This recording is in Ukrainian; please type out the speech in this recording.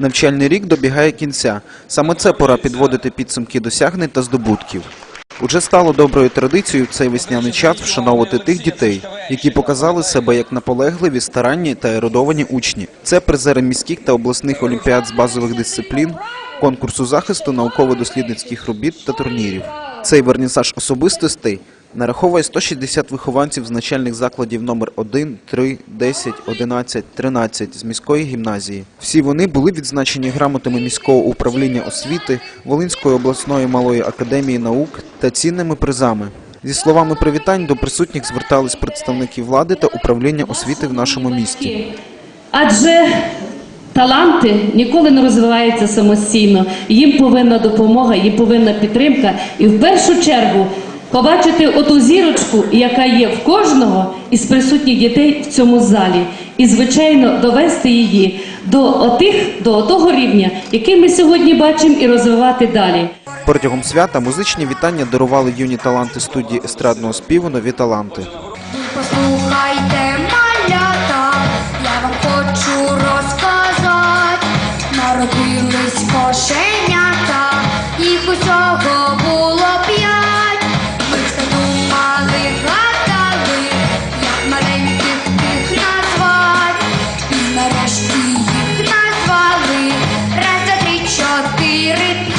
Навчальний рік добігає кінця. Саме це пора підводити підсумки досягнень та здобутків. Уже стало доброю традицією цей весняний час вшановувати тих дітей, які показали себе як наполегливі, старанні та ерудовані учні. Це призери міських та обласних олімпіад з базових дисциплін, конкурсу захисту науково-дослідницьких робіт та турнірів. Цей вернісаж особистостей нараховує 160 вихованців з начальних закладів номер 1, 3, 10, 11, 13 з міської гімназії. Всі вони були відзначені грамотами міського управління освіти, Волинської обласної малої академії наук та цінними призами. Зі словами привітань до присутніх звертались представники влади та управління освіти в нашому місті. Адже таланти ніколи не розвиваються самостійно. Їм повинна допомога, їм повинна підтримка. І в першу чергу побачити оту зірочку, яка є в кожного із присутніх дітей в цьому залі. І, звичайно, довести її до отих, до того рівня, який ми сьогодні бачимо, і розвивати далі. Протягом свята музичні вітання дарували юні таланти студії естрадного співу нові таланти. Послухайте, Spirit